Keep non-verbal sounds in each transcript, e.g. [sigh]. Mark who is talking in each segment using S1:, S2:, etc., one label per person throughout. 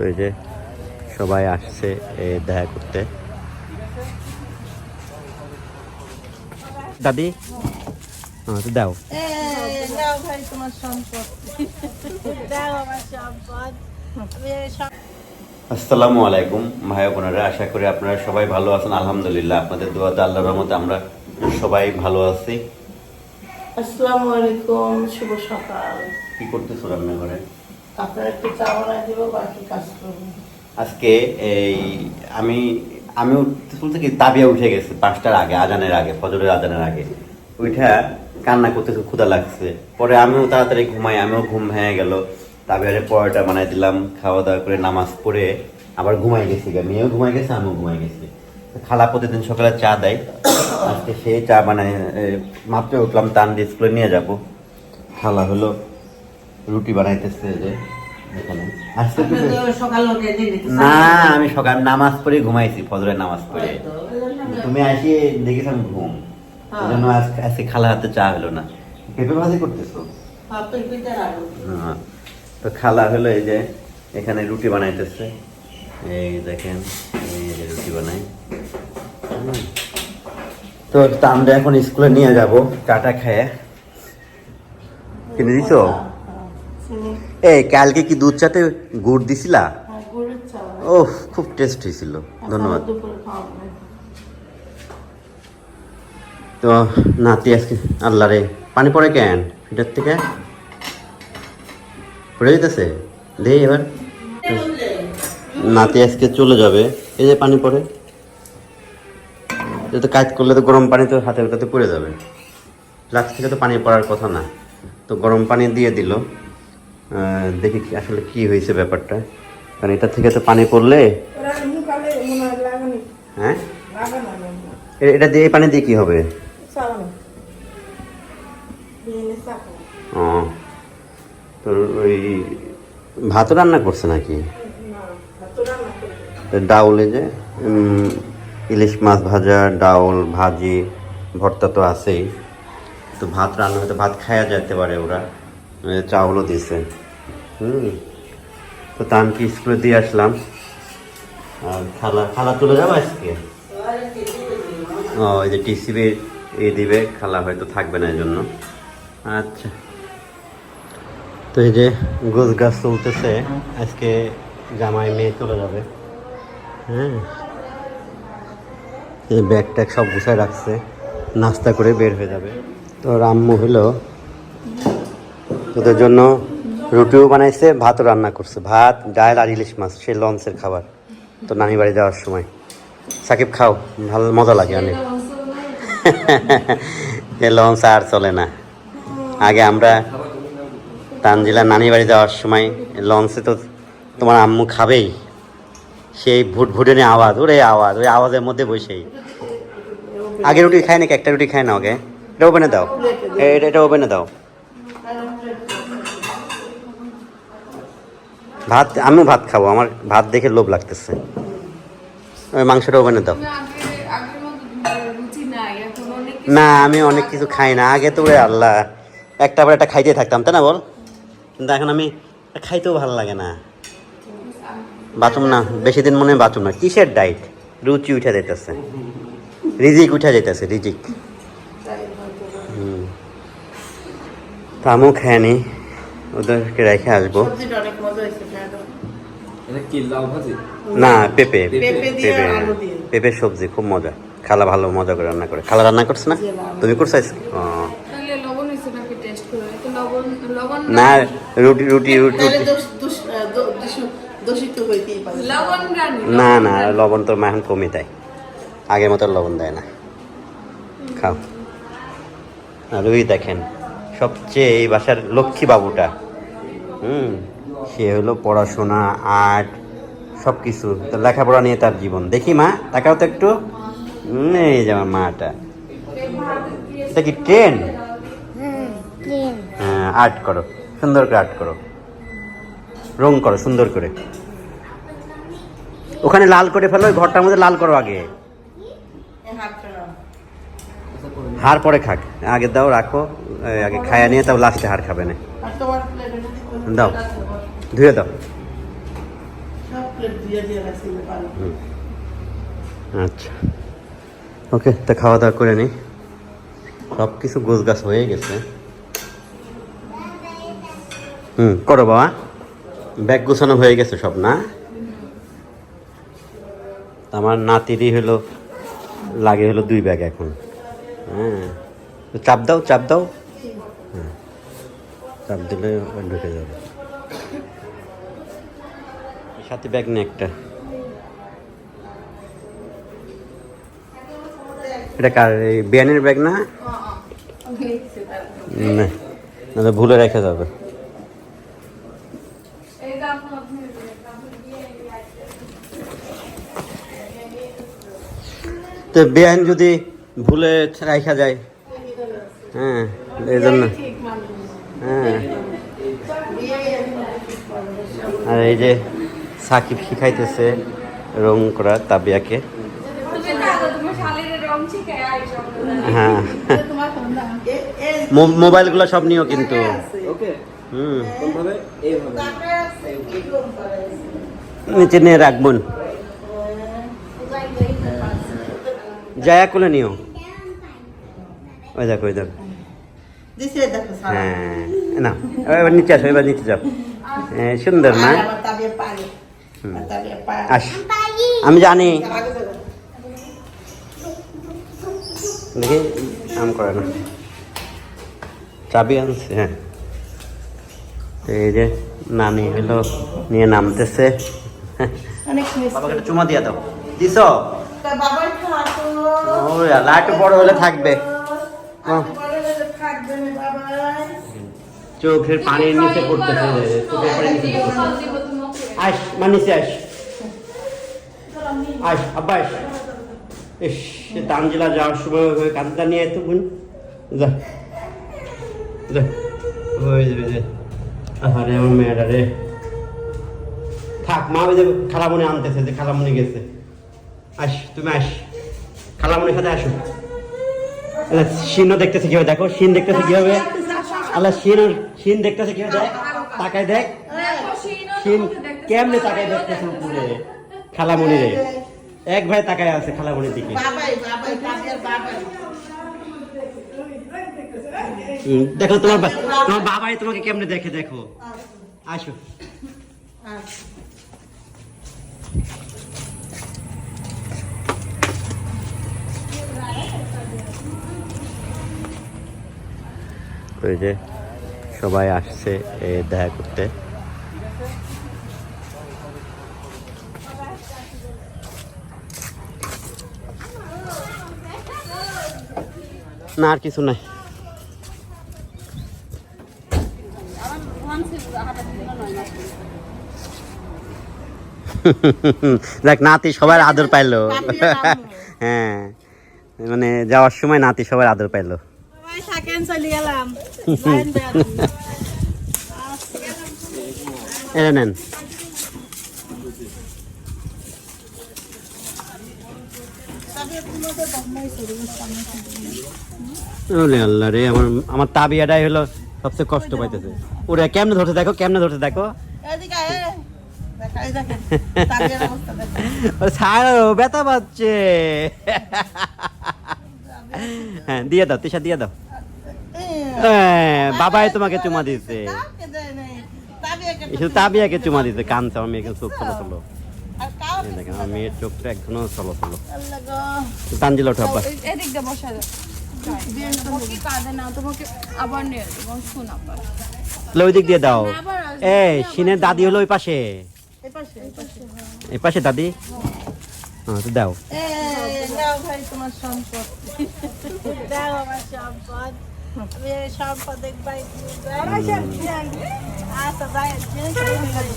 S1: তো এই যে সবাই আসছে এ, দেখা করতে। দাদি? হ্যাঁ তো দাও। আসসালামু আলাইকুম ভাই বোনেরা আশা করি আপনারা সবাই ভালো আছেন। আলহামদুলিল্লাহ আপনাদের দোয়াতে আল্লাহর রহমতে আমরা সবাই ভালো আছি।
S2: আসসালামু আলাইকুম শুভ সকাল।
S1: কি করতেছো রান্নাঘরে? আজকে এই আমি আমি বলতে কি তাবিয়া উঠে গেছে পাঁচটার আগে আজানের আগে ফজরের আজানের আগে। উঠা কান্না করতেছে ক্ষুদা লাগছে। পরে আমিও তাড়াতাড়ি ঘুমাই আমিও ঘুম ভেঙে গেল। তাবিয়ারে পরোটা বানাই দিলাম খাওয়া দাওয়া করে নামাজ পড়ে আবার ঘুমাই গেছি গা। মেয়েও ঘুমাই গেছে আমিও ঘুমাই গেছি। খালা প্রতিদিন সকালে চা দেয়। আজকে সেই চা বানাই এ, মাত্র উঠলাম তান দিয়ে স্কুলে নিয়ে যাব। খালা হলো রুটি বানাইতেছে যে না আমি সকাল নামাজ পড়ে ঘুমাইছি ফজরের নামাজ পড়ে। তুমি আসি দেখেছিলাম ঘুম।
S2: হ্যাঁ।
S1: জন্য আজ- আজকে খালা হাতে চা হলো না। পেঁপে ভাজি করতেছো?
S2: আলু
S1: হ্যাঁ। তো খালা হলো এই যে এখানে রুটি বানাইতেছে। এই দেখেন এই যে রুটি বানাই। তো আমরা এখন স্কুলে নিয়ে যাব চাটা খেয়ে। কিনে দিছো? এই কালকে কি দুধ চাতে গুড় দিছিলা?
S2: হ্যাঁ,
S1: ও খুব টেস্ট হয়েছিল। ধন্যবাদ। তো নাতি আজকে আল্লাহ রে পানি পড়ে কেন? এটার থেকে? পড়ে যেতেছে? দে এবার। নাতি আজকে চলে যাবে। এই যে পানি পড়ে। তো কাজ করলে তো গরম পানি তো হাতের কাছে পড়ে যাবে। ফ্লাক্স থেকে তো পানি পড়ার কথা না। তো গরম পানি দিয়ে দিল। দেখি কি- আসলে কি হয়েছে ব্যাপারটা। কারণ এটা থেকে তো পানি পড়লে
S2: হয়
S1: এটা দিয়ে পানি দিয়ে কি হবে? ও। তো ওই ভাতও রান্না করছে নাকি?
S2: ভাত
S1: ডাউলে যে ইলিশ মাছ ভাজা ডাউল ভাজি ভর্তা তো আছেই। তো ভাত রান্না হয়তো ভাত খাওয়া যেতে পারে ওরা। চাউলও দিছে হুম। তো তানকে স্কুলে দিয়ে আসলাম। আর খালা খালা চলে যাব আজকে? ও, এই যে টিসিবি এ দিবে, খালা হয়তো থাকবে না এই জন্য আচ্ছা। তো এই যে গোছ গাছ চলতেছে, আজকে জামাই মেয়ে চলে যাবে। হ্যাঁ। ব্যাগ ট্যাগ সব গুছায় রাখছে, নাস্তা করে বের হয়ে যাবে। তো রাম্মু হলো তোদের জন্য রুটিও বানাইছে, ভাতও রান্না করছে। ভাত, ডাল আর ইলিশ মাছ সে লঞ্চের খাবার। তো নানি বাড়ি যাওয়ার সময়। সাকিব, খাও। ভালো, মজা লাগে অনেক। এ লঞ্চ আর চলে না। আগে আমরা তানজিলা নানি বাড়ি যাওয়ার সময় লঞ্চে তো তোমার আম্মু খাবেই। সেই ভুট ভুটনি আওয়াজ, ওরে আওয়াজ, ওই আওয়াজের মধ্যে বসেই। আগে রুটি খায় নাকি? একটা রুটি খায় না ওকে? এটা ওপেনে দাও। এটা এটা ওপেনে দাও। ভাত, আমিও ভাত খাব, আমার ভাত দেখে লোভ লাগতেছে। ওই মাংসটা ওপেনে দাও। না, আমি অনেক কিছু খাই না, আগে তো আল্লাহ, একটা পর একটা খাইতে থাকতাম, তাই না বল? কিন্তু এখন আমি খাইতেও ভালো লাগে না। বাথরুম না, বেশি দিন মনে হয় বাথরুম না, কিসের ডাইট রুচি উঠে যেতেছে রিজিক উঠে যেতেছে রিজিক। হুম। তা আমিও খেয়ে নি ওদেরকে রেখে আসব।
S2: সবজিটা অনেক মজা হয়েছে ম্যাডাম
S3: এটা কি লাল ভাজি?
S1: না পেঁপে।
S2: পেঁপে দিয়ে
S1: পেঁপে। সবজি খুব মজা। খালা ভালো মজা করে রান্না করে। খালা রান্না করছে না? তুমি করছ না রুটি রুটি রুটি।
S2: তাহলে দোষ দোষ আহ, দো- দোষী- দোষিত হইতেই পারে।
S4: লবণ রানি
S1: না না লবণ তো এখন কমই দেয়। আগের মতো লবণ দেয় না। খাও। আর ওই দেখেন সবচেয়ে এই বাসার লক্ষ্মী বাবুটা। হুম, সে হলো পড়াশোনা, আর্ট সব কিছু লেখাপড়া নিয়ে তার জীবন। দেখি মা, তাকাও তো একটু। এই যে আমার মাটা। কি ট্রেন? হ্যাঁ আর্ট করো। সুন্দর করে আর্ট করো। রং করো, সুন্দর করে। ওখানে লাল করে ফেলো ঘরটার মধ্যে লাল করো আগে। হার পরে খাক। আগে দাও, রাখো আগে খায়া নিয়ে তাও লাস্টে হার খাবে না। দাও, ধুয়ে দাও। আচ্ছা। ওকে, তা খাওয়া দাওয়া করে নিই সব কিছু গোছ গাছ হয়ে গেছে। হুম, করো বাবা। ব্যাগ গোছানো হয়ে গেছে সব, না? আমার নাতিরই হলো, লাগে হলো দুই ব্যাগ এখন। হ্যাঁ চাপ দাও চাপ দাও। হ্যাঁ চাপ দিলে ঢুকে যাবে। সাথে ব্যাগ নেই একটা। এটা কার? এই বিয়ানের ব্যাগ না? না ভুলে রেখে যাবে। তো বিয়ান যদি ভুলে রাখা যায়। হ্যাঁ এই জন্য হ্যাঁ। আর এই যে সাকিব শিখাইতেছে রং করা তাবিয়াকে। হ্যাঁ। মোবাইলগুলো সব নিও কিন্তু। হুম। নিচে নিয়ে রাখবুন জায়া কোলে নিও। ওই দেখো ওই দেখো।
S2: দিছে দেখো
S1: হ্যাঁ না এবার নিচে আসো এবার নিচে যাও। হ্যাঁ, সুন্দর না? আস। আমি জানি। দেখি আম করে না চাবি আনছে হ্যাঁ। তো এই যে নানি হলো নিয়ে নামতেছে। বাবাকে চুমা দিয়ে দাও। দিস একটু বড় হলে থাকবে। চোখের পানির নিচে পড়তেছে চোখের পানির নিচে আস মা নিচে আস আস আব্বা আস তানজিলা যাওয়ার সময় ওই কাঁদটা নিয়ে তো বোন যা। যা। ওই যে, ওই যে। আরে আমার মেয়েটা রে। থাক মা ওই যে খালামণি আনতেছে যে খালামণি গেছে। আস তুমি আস খালামণির সাথে আসো। আল্লাহ, শিনও দেখতেছে কীভাবে? দেখো শিন দেখতেছে কীভাবে? আল্লাহ শিন শিন দেখতেছে কীভাবে? দেখ তাকায় দেখ।
S4: শিন
S1: কেমনে তাকায় দেখতেছে উপরে? খালামণি রে এক ভাই তাকায় আছে খালামণির দিকে। দেখো তোমার তোমার বাবাই তোমাকে কেমনে দেখে দেখো। আসো। ওই যে সবাই আসছে এ দেখা করতে। না আর কিছু নাই। দেখ নাতি সবার আদর পাইলো। হ্যাঁ মানে যাওয়ার সময় নাতি সবার আদর পাইলো।
S2: থাকেন চলে গেলাম। [laughs]
S1: এটা নেন। আল্লাহ রে আমার আমার তাবিয়াটাই হলো সবচেয়ে কষ্ট পাইতেছে। ওরা কেমনে ধরতে দেখো কেমনে ধরতে দেখো। [laughs] ছাড়ো ব্যথা পাচ্ছে। [laughs] হ্যাঁ দিয়ে দাও তিশা দিয়ে দাও। হ্যাঁ, বাবাই তোমাকে চুমা দিয়েছে।
S2: নাই। তাবিয়াকে তো-
S1: শুধু তাবিয়াকে চুমা দিতে কানছে আমার মেয়েকে চোখ চলো চলো দেখেন আমার মেয়ের চোখটা এখনও চলো চলো। তানজিল ওঠো আব্বা।
S4: দাও।
S1: ওই দিক দিয়ে দাও।
S4: আসবে,
S1: সিনের দাদি হলো ওই পাশে।
S2: এই পাশে,
S1: দাদি? হ্যাঁ তো দাও।
S2: এই, ভাই তোমার সম্পত্তি। দাও আমার সম্পদ। আমি এই সম্পদ একবার দিয়ে দাও। আমার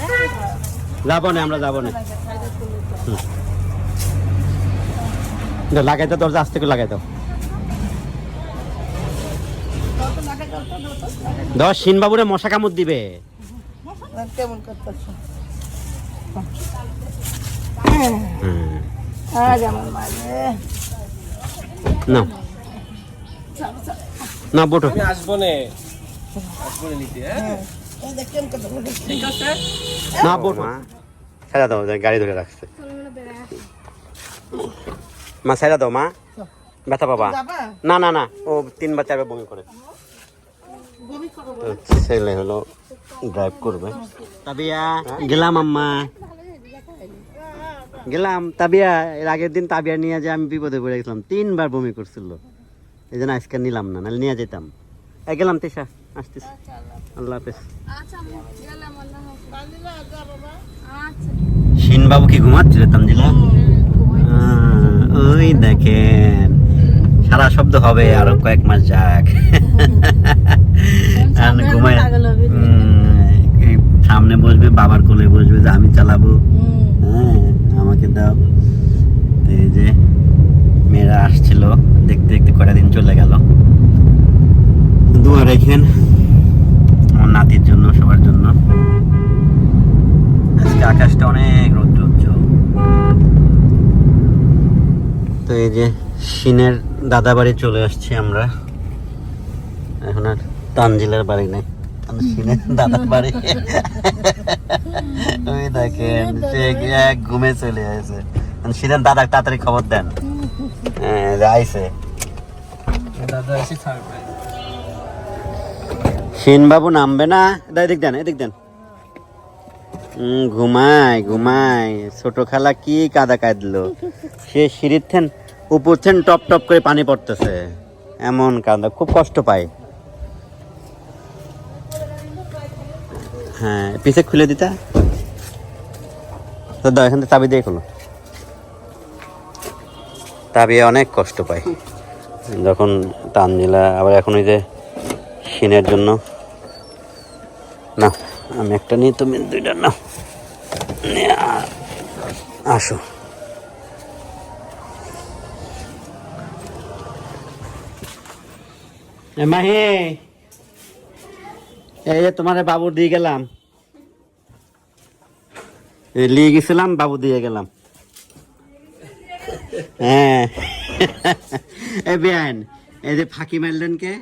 S2: না?
S1: যাব না আমরা যাব না দাও, লাগাই দাও দরজা আস্তে করে লাগাই দাও দশ সিন বাবুরে মশা কামড় দিবে
S2: কেমন করতেছ?
S1: হুম। না বটো।
S3: আমি আসব নে। আসব নে নিতে হ্যাঁ?
S2: এই দেখ
S1: না বটো। সাইডা দাও গাড়ি ধরে রাখছে। মা সাইডা দাও মা। ব্যথা পাবা। না না না ও তিনবার চারবার বমি করে।
S2: বমি করো
S1: ছেলে হলো ড্রাইভ করবে। তাবিয়া গেলাম আম্মা। গেলাম তাবিয়া। এর আগের দিন তাবিয়া নিয়ে যে আমি বিপদে পড়ে গেছিলাম তিনবার বমি করছিল। এই জন্য আজকে নিলাম না নাহলে নিয়ে যেতাম এই গেলাম তেসা আসতেছি। আল্লাহ হাফেজ।
S4: আচ্ছা আল্লাহ হাফেজ।
S2: তানজিলা যা বাবা।
S4: আচ্ছা।
S1: বাবু কি ঘুমাচ্ছিল তামজিলা আহ, ওই দেখেন সারা শব্দ হবে আরও কয়েক মাস যাক। ঘুমায় সামনে বসবে বাবার কোলে বসবে যে আমি চালাবো। হ্যাঁ আমাকে দাও। এই যে মেয়েরা আসছিল দেখতে দেখতে কয়টা দিন চলে গেল। দোয়া রেখেন আমার নাতির জন্য সবার জন্য। আজকে আকাশটা অনেক রৌদ্র উজ্জ্বল তো এই যে সিনের দাদা বাড়ি চলে আসছি আমরা। এখন আর তানজিলের বাড়ি নেই। সিনের [laughs] দাদা বাড়ি। ওই দেখেন সে এক ঘুমে চলে আসে। এখন সিনের দাদা তাড়াতাড়ি খবর দেন। হ্যাঁ যে
S3: দাদা এসে সারপ্রাইজ
S1: সিন বাবু নামবে না? দা এদিক দেন, এদিক ঘুমায় ঘুমায়। ছোট খালা কি কাদা কাঁদলো? সে সিঁড়ির থেন উপর থেন টপ টপ করে পানি পড়তেছে। এমন কাদা, খুব কষ্ট পায়। হ্যাঁ পিছে খুলে দিতা। দাও, এখান থেকে চাবি দিয়ে খোলো। তাবি অনেক কষ্ট পায়। যখন তানজিলা আবার এখন ওই যে সিনের জন্য। না আমি একটা নিই তুমি দুইটা না আসো। মাহি এই যে তোমার বাবু দিয়ে গেলাম। নিয়ে গেছিলাম বাবু দিয়ে গেলাম। হ্যাঁ। এ বেআইন এই যে ফাঁকি মারলেন কে?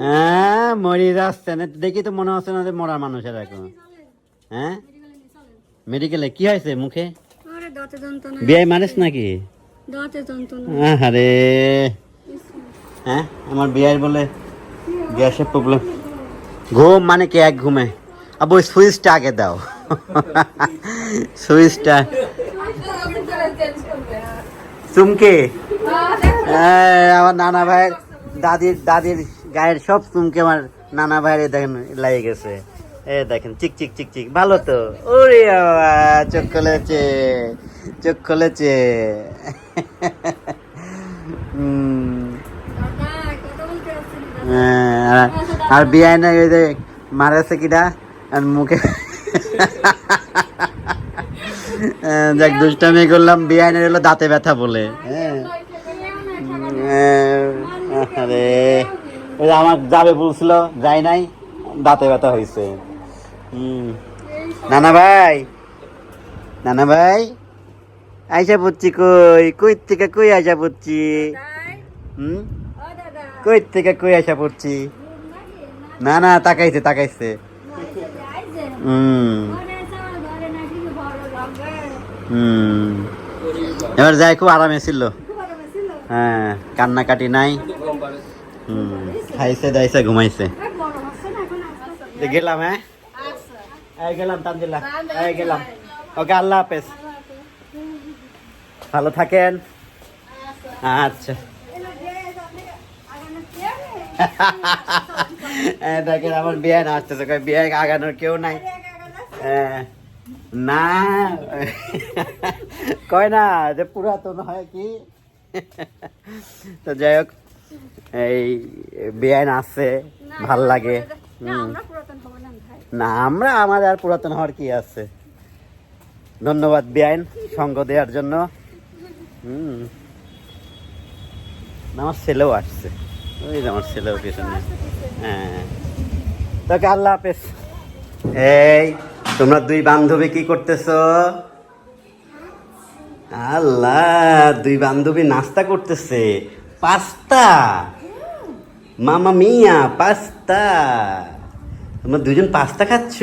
S1: হ্যাঁ মরি যাচ্ছে। না দেখি তো মনে হচ্ছে না যে মরা মানুষের এখন। হ্যাঁ? মেডিকেলে কি হয়েছে মুখে?
S4: দাঁতে
S1: মারিস নাকি? আরে হ্যাঁ আমার বিয়ের বলে গ্যাসের প্রবলেম ঘুম মানে কি? এক ঘুমে। আবু সুইচটা আগে দাও। [laughs] সুইচটা চুমকে। আমার নানা ভাইয়ের দাদির দাদির গায়ের সব চুমকে আমার নানা ভাইয়ের দেখেন লাগে গেছে। এ দেখেন চিক চিক চিক চিক। ভালো তো? ওরে বাবা চোখ খুলেছে চোখ খুলেছে। আর- বিয়াই না এই যে মারাছে কিটা আর মুখে হ্যাঁ, দেখ দুষ্টামি করলাম। বিয়াইনের হলো দাঁতে ব্যথা বলে। হ্যাঁ। হ্যাঁ, আরে ওই আমার যাবে বলছিল যাই নাই দাঁতে ব্যথা হয়েছে নানা ভাই নানা ভাই আইসা পড়ছি কই? কই থেকে কই আইসা পড়ছি? হুম? কই থেকে কই আইসা পড়ছি? না না তাকাইছে তাকাইছে। হুম। হুম। এবার যাই খুব আরামে ছিল। হ্যাঁ কান্নাকাটি নাই। হুম খাইছে দাইছে ঘুমাইছে। গেলাম হ্যাঁ? এই গেলাম তানজিলা। এই গেলাম। ওকে আল্লাহ হাফেজ। ভালো থাকেন। আচ্ছা। দেখেন আমার বিয়ে না আসতেছে বিয়ে আগানোর কেউ নাই। হ্যাঁ, না। কয় না যে পুরাতন হয় কি? তো যাই হোক এই বিয়ে আসছে ভালো লাগে। না আমরা আমাদের আর পুরাতন হওয়ার কি আছে? ধন্যবাদ বেআইন সঙ্গ দেওয়ার জন্য। হুম। আমার ছেলেও আসছে। ওই আমার ছেলেও পিছনে। হ্যাঁ। তোকে আল্লাহ হাফেজ। এই তোমরা দুই বান্ধবী কি করতেছো? আল্লাহ, দুই বান্ধবী নাস্তা করতেছে। পাস্তা। মামা মিয়া, পাস্তা। তোমরা দুজন পাস্তা খাচ্ছ?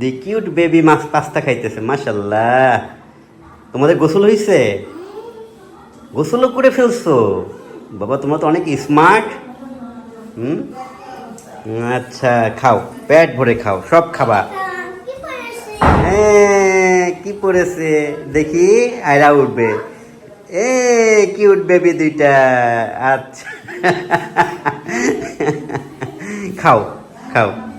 S1: দি কিউট বেবি মাছ পাস্তা খাইতেছে মাশাল্লাহ তোমাদের গোসল হয়েছে গোসলও করে ফেলছো? বাবা, তোমরা তো অনেক স্মার্ট। হুম? আচ্ছা খাও, পেট ভরে খাও, সব খাবার হ্যাঁ কি পড়েছে? দেখি আয়রা উঠবে। এ কী উঠবে বি দুইটা? আচ্ছা। খাও খাও।